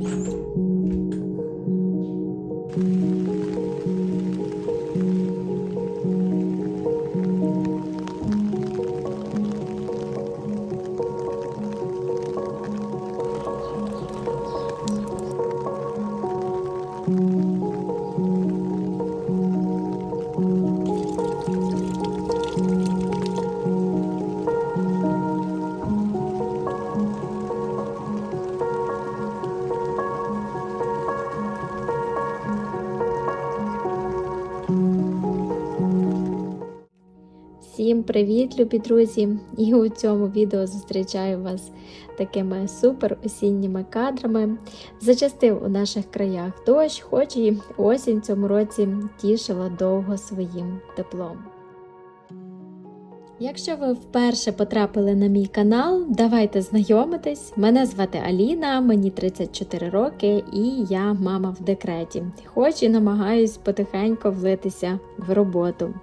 Música Всім привіт, любі друзі! І у цьому відео зустрічаю вас такими супер осінніми кадрами. Зачастив у наших краях дощ, хоч і осінь цьому році тішила довго своїм теплом. Якщо ви вперше потрапили на мій канал, давайте знайомитись. Мене звати Аліна, мені 34 роки і я мама в декреті, хоч і намагаюсь потихеньку влитися в роботу.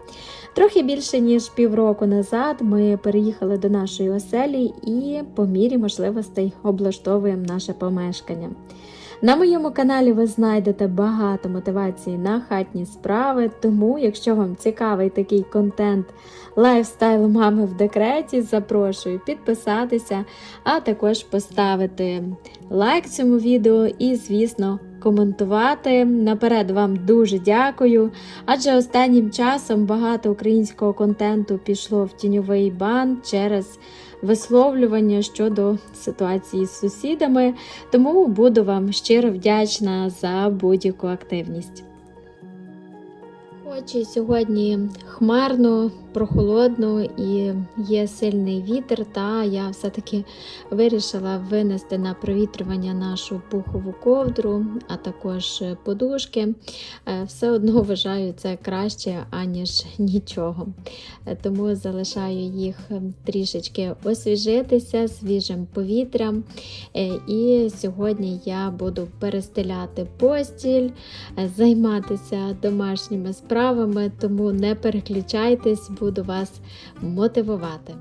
Трохи більше ніж півроку назад ми переїхали до нашої оселі і по мірі можливостей облаштовуємо наше помешкання. На моєму каналі ви знайдете багато мотивації на хатні справи, тому, якщо вам цікавий такий контент лайфстайл мами в декреті, запрошую підписатися, а також поставити лайк цьому відео і, звісно, коментувати. Наперед вам дуже дякую, адже останнім часом багато українського контенту пішло в тіньовий бан через висловлювання щодо ситуації з сусідами, тому буду вам щиро вдячна за будь-яку активність. Хоч і сьогодні хмарно, прохолодно і є сильний вітер, та я все-таки вирішила винести на провітрювання нашу пухову ковдру, а також подушки. Е, Все одно вважаю це краще, аніж нічого. Е, Тому залишаю їх трішечки освіжитися свіжим повітрям. Е, І сьогодні я буду перестеляти постіль, займатися домашніми справами, тому не переключайтесь, буду вас мотивувати.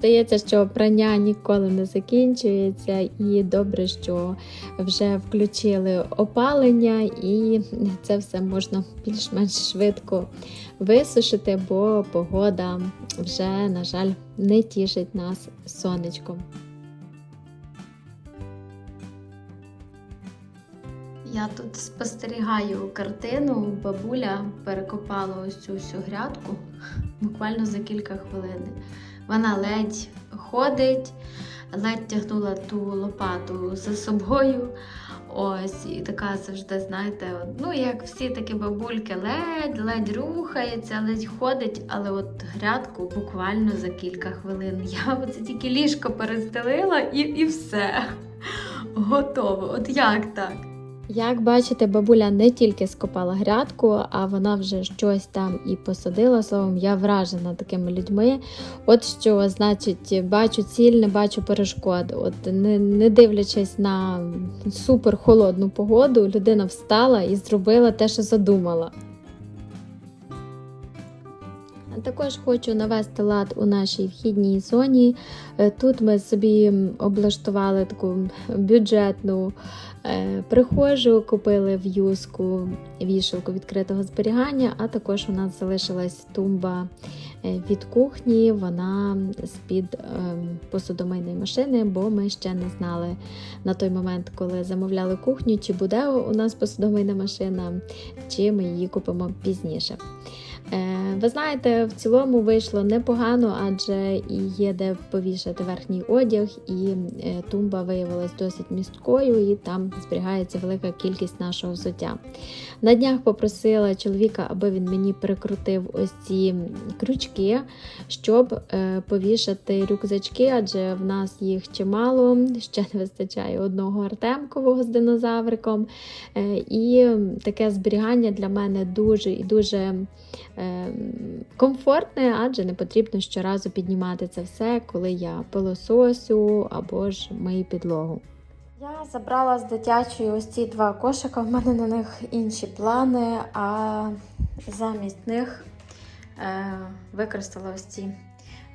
Здається, що прання ніколи не закінчується, і добре, що вже включили опалення, і це все можна більш-менш швидко висушити, бо погода вже, на жаль, не тішить нас сонечком. Я тут спостерігаю картину. Бабуля перекопала ось цю всю грядку буквально за кілька хвилин. Вона ледь ходить, ледь тягнула ту лопату за собою. Ось, і така завжди, знаєте, ну як всі такі бабульки, ледь-ледь рухається, ледь ходить, але от грядку буквально за кілька хвилин. Я оце тільки ліжко перестелила і, і все. Готово. От як так? Як бачите, бабуля не тільки скопала грядку, а вона вже щось там і посадила. Словом, я вражена такими людьми. От що, значить, бачу ціль, не бачу перешкод. От не, не дивлячись на супер холодну погоду, людина встала і зробила те, що задумала. Також хочу навести лад у нашій вхідній зоні. Е, Тут ми собі облаштували таку бюджетну прихожу, купили в юску вішалку відкритого зберігання, а також у нас залишилась тумба е, від кухні, вона з-під посудомийної машини, бо ми ще не знали на той момент, коли замовляли кухню, чи буде у нас посудомийна машина, чи ми її купимо пізніше. Е, Ви знаєте, в цілому вийшло непогано, адже є де повішати верхній одяг, і е, тумба виявилась досить місткою, і там зберігається велика кількість нашого взуття. На днях попросила чоловіка, аби він мені прикрутив ось ці крючки, щоб е, повішати рюкзачки, адже в нас їх чимало, ще не вистачає одного артемкового з динозавриком. І таке зберігання для мене дуже і дуже комфортне, адже не потрібно щоразу піднімати це все, коли я пилососю або ж мию підлогу. Я забрала з дитячої ось ці два кошика. В мене на них інші плани, а замість них е, використала ось ці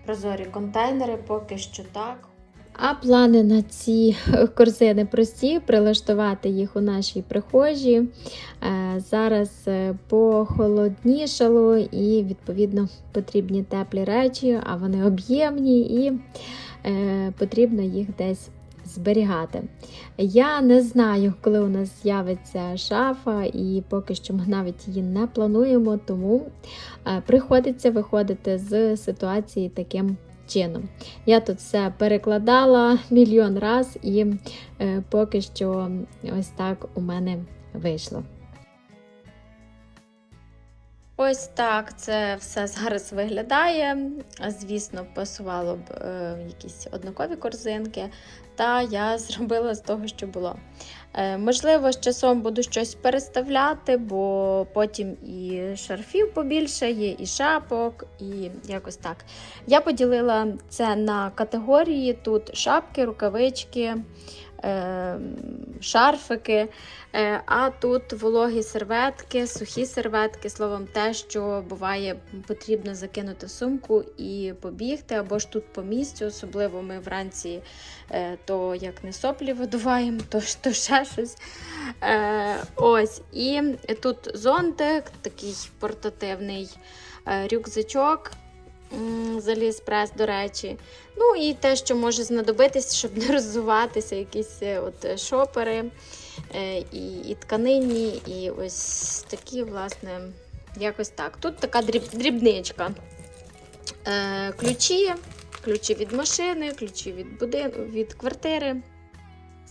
прозорі контейнери, поки що так. А плани на ці корзини прості, прилаштувати їх у нашій прихожій. Е, Зараз е, похолоднішало і, відповідно, потрібні теплі речі, а вони об'ємні і е, потрібно їх десь зберігати. Я не знаю, коли у нас з'явиться шафа, і поки що ми навіть її не плануємо, тому е, приходиться виходити з ситуації таким чином. Я тут все перекладала мільйон раз, і е, поки що ось так у мене вийшло. Ось так це все зараз виглядає. Звісно, пасувало б е, якісь однакові корзинки, та я зробила з того, що було. Е, можливо, з часом буду щось переставляти, бо потім і шарфів побільше є, і шапок, і якось так. Я поділила це на категорії: тут шапки, рукавички. Е, Шарфики, Е, а тут вологі серветки, сухі серветки, словом, те, що буває, потрібно закинути сумку і побігти, або ж тут по місцю, особливо ми вранці е, то як не соплі видуваємо, то, то ще щось. Е, Ось, І тут зонтик, такий портативний рюкзачок. З Аліекспрес, до речі. Ну і те, що може знадобитись, щоб не роззуватися, якісь е, от е, шопери е, і, і тканинні, і ось такі, власне, якось так. Тут така дріб, дрібничка. Ключі, ключі від машини, ключі від, будин... від квартири.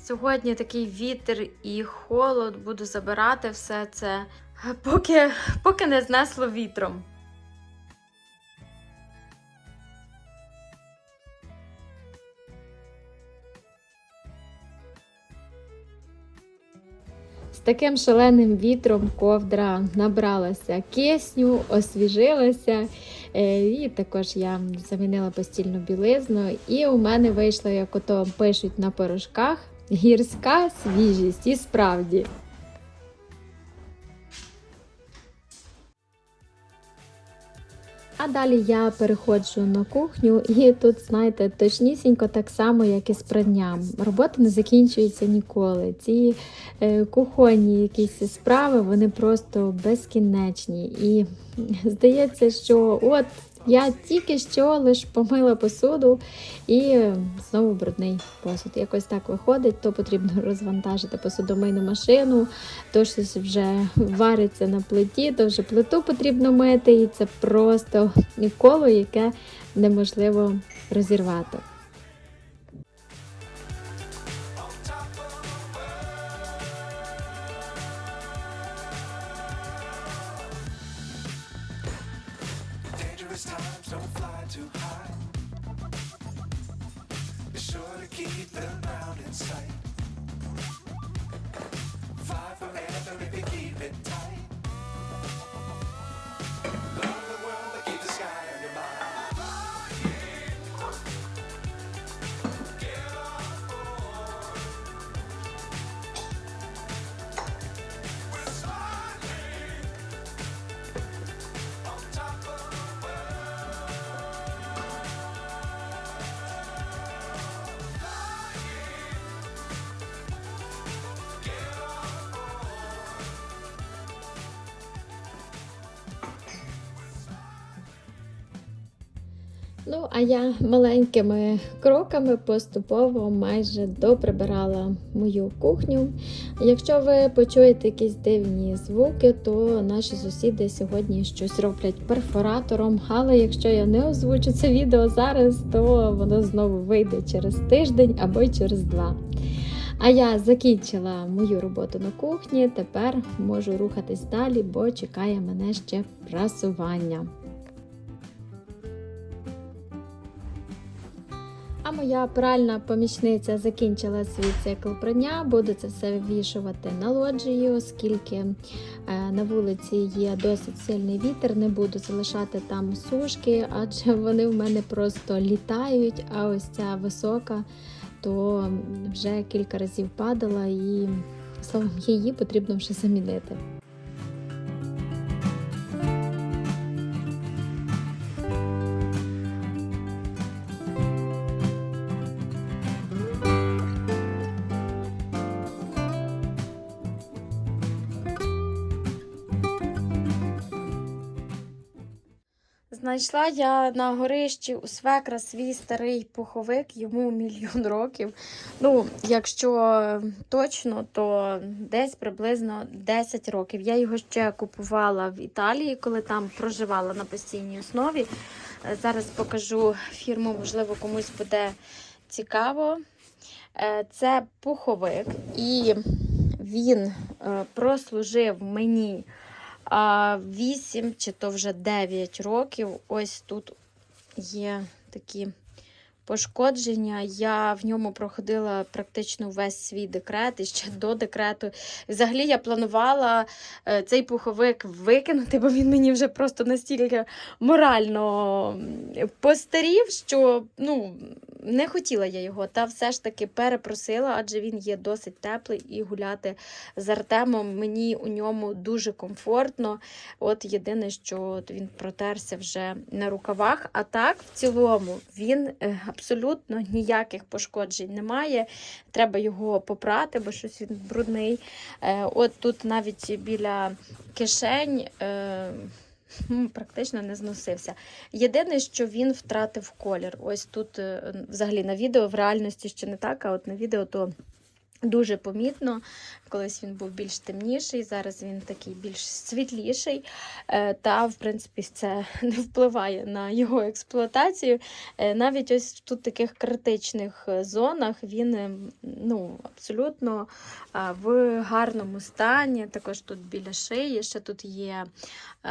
Сьогодні такий вітер і холод, буду забирати все це, поки, поки не знесло вітром. Таким шаленим вітром ковдра набралася кисню, освіжилася. Е, І також я замінила постільну білизну. І у мене вийшло, як ото пишуть на порошках, гірська свіжість. І справді. А далі я переходжу на кухню, і тут, знаєте, точнісінько так само, як і з пранням. Робота не закінчується ніколи. Ці е, кухонні якісь справи, вони просто безкінечні. І здається, що от я тільки що лиш помила посуду і знову брудний посуд. Якось так виходить, то потрібно розвантажити посудомийну машину, то щось вже вариться на плиті, то вже плиту потрібно мити, і це просто коло, яке неможливо розірвати. Ну, а я маленькими кроками поступово майже доприбирала мою кухню. Якщо ви почуєте якісь дивні звуки, то наші сусіди сьогодні щось роблять перфоратором. Але якщо я не озвучу це відео зараз, то воно знову вийде через тиждень або через два. А я закінчила мою роботу на кухні. Тепер можу рухатись далі, бо чекає мене ще прасування. А моя пральна помічниця закінчила свій цикл прання, буду це все вивішувати на лоджії, оскільки е, на вулиці є досить сильний вітер, не буду залишати там сушки, адже вони в мене просто літають. А ось ця висока, то вже кілька разів падала і словом, її потрібно вже замінити. Знайшла я на горищі у свекра свій старий пуховик, йому мільйон років. Ну, якщо точно, то десь приблизно 10 років. Я його ще купувала в Італії, коли там проживала на постійній основі. Е, Зараз покажу фірму, можливо, комусь буде цікаво. Е, Це пуховик, і він е, прослужив мені 8 чи то вже 9 років. Ось тут є такі пошкодження. Я в ньому проходила практично весь свій декрет і ще до декрету. Взагалі я планувала е, цей пуховик викинути, бо він мені вже просто настільки морально постарів, що ну, не хотіла я його, та все ж таки перепросила, адже він є досить теплий і гуляти з Артемом мені у ньому дуже комфортно. От єдине, що він протерся вже на рукавах. А так, в цілому, він е, абсолютно ніяких пошкоджень немає. Треба його попрати, бо щось він брудний. Е, От тут навіть біля кишень. е, Практично не зносився. Єдине, що він втратив колір. Ось тут, е, взагалі, на відео в реальності ще не так, а от на відео то дуже помітно. Колись він був більш темніший, зараз він такий більш світліший. Е, Та, в принципі, це не впливає на його експлуатацію. Е, Навіть ось тут таких критичних е, зонах він е, ну, абсолютно в гарному стані. Також тут біля шиї, ще тут є е,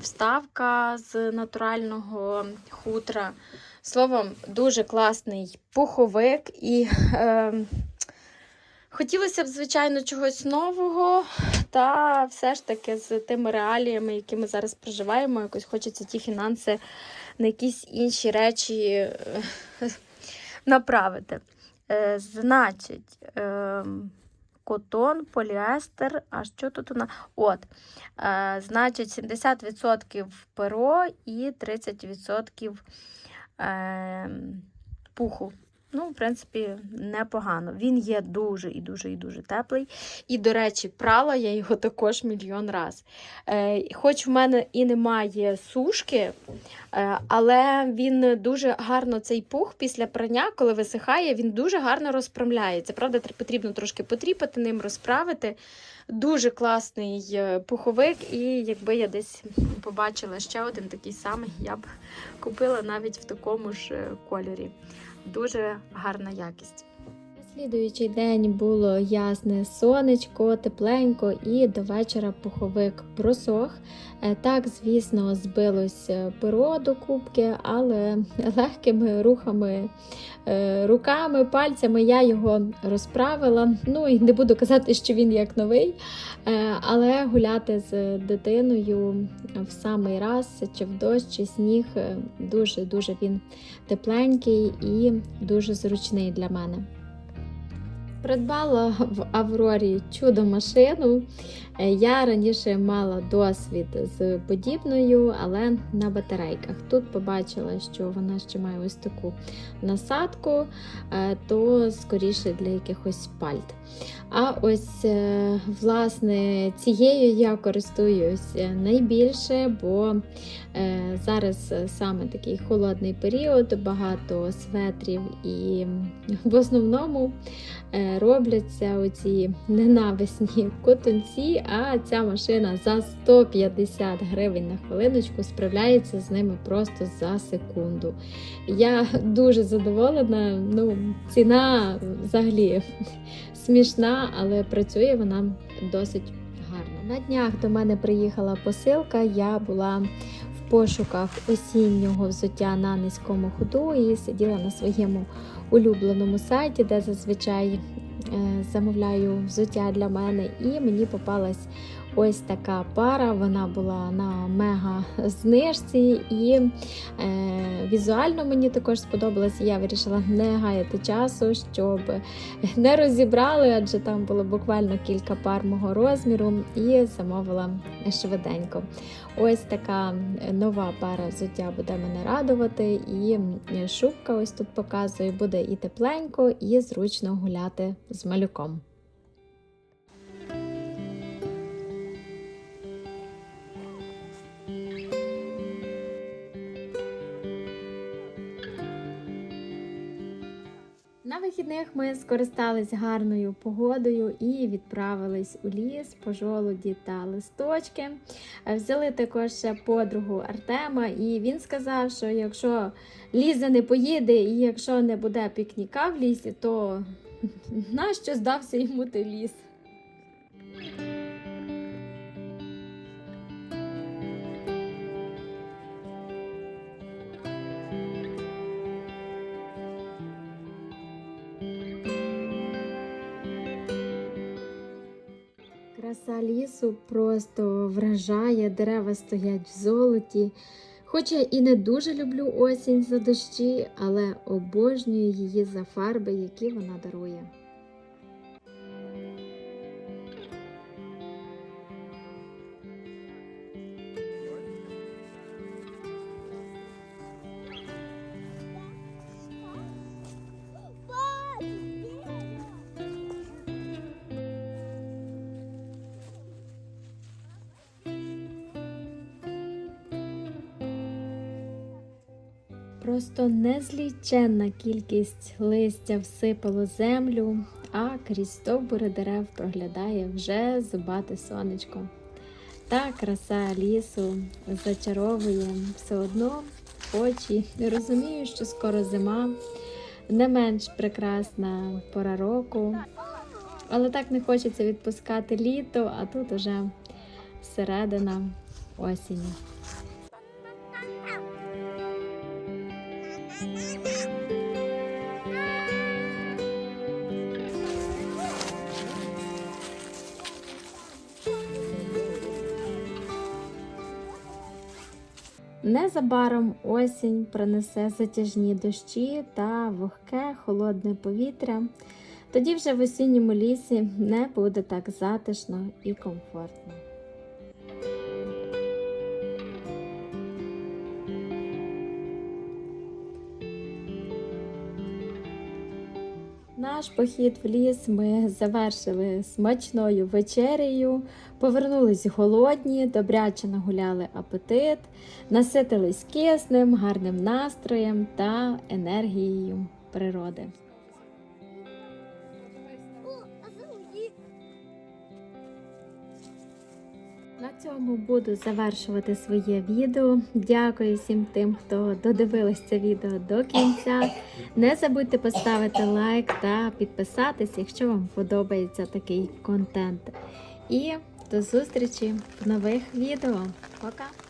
вставка з натурального хутра. Словом, дуже класний пуховик і. Хотілося б, звичайно, чогось нового, та все ж таки з тими реаліями, які ми зараз проживаємо, якось хочеться ті фінанси на якісь інші речі е, направити. Е, Значить, е, котон, поліестер. А що тут у нас? От. Е, Значить, 70% перо і 30% е, пуху. Ну, в принципі, непогано. Він є дуже і дуже і дуже теплий. І, до речі, прала я його також мільйон раз. Е, хоч в мене і немає сушки, е, але він дуже гарно цей пух після прання, коли висихає, він дуже гарно розправляється. Правда, потрібно трошки потріпати ним, розправити. Дуже класний е, пуховик, і якби я десь побачила ще один такий самий, я б купила навіть в такому ж е, кольорі. Дуже гарна якість. Слідуючий день було ясне сонечко, тепленько, і до вечора пуховик просох. Е, Так, звісно, збилось е, перо до кубки, але легкими рухами, е, руками, пальцями я його розправила. Ну і не буду казати, що він як новий, але гуляти з дитиною в самий раз, чи в дощ, чи сніг, дуже-дуже він тепленький і дуже зручний для мене. Придбала в Аврорі чудо машину. Е, Я раніше мала досвід з подібною, але на батарейках. Тут побачила, що вона ще має ось таку насадку, е, то скоріше для якихось пальт. А ось, е, власне, цією я користуюсь найбільше, бо зараз саме такий холодний період, багато светрів, і в основному робляться оці ненависні котунці, а ця машина за 150 гривень на хвилиночку справляється з ними просто за секунду. Я дуже задоволена. Ну, ціна взагалі смішна, але працює вона досить гарно. На днях до мене приїхала посилка. Я була в пошуках осіннього взуття на низькому ходу і сиділа на своєму улюбленому сайті, де зазвичай е, замовляю взуття для мене, і мені попалась ось така пара. Вона була на мега знижці і е, візуально мені також сподобалось. Я вирішила не гаяти часу, щоб не розібрали, адже там було буквально кілька пар мого розміру, і замовила швиденько. Ось така нова пара взуття буде мене радувати, і шубка ось тут показує, буде і тепленько, і зручно гуляти з малюком. На вихідних ми скористались гарною погодою і відправились у ліс по жолуді та листочки. Е, Взяли також ще подругу Артема, і він сказав, що якщо Ліза не поїде і якщо не буде пікніка в лісі, то нащо здався йому той ліс? Лісу просто вражає, дерева стоять в золоті. Хоча і не дуже люблю осінь за дощі, але обожнюю її за фарби, які вона дарує. Просто незліченна кількість листя всипало землю, а крізь стовбури дерев проглядає вже зубате сонечко. Та краса лісу зачаровує все одно очі. Розумію, що скоро зима, не менш прекрасна пора року. Але так не хочеться відпускати літо, а тут уже середина осені. Незабаром осінь принесе затяжні дощі та вогке холодне повітря. Тоді вже в осінньому лісі не буде так затишно і комфортно. Наш похід в ліс ми завершили смачною вечерею, повернулись голодні, добряче нагуляли апетит, наситились киснем, гарним настроєм та енергією природи. На цьому буду завершувати своє відео. Дякую всім тим, хто додивились це відео до кінця. Не забудьте поставити лайк та підписатись, якщо вам подобається такий контент. І до зустрічі в нових відео. Пока!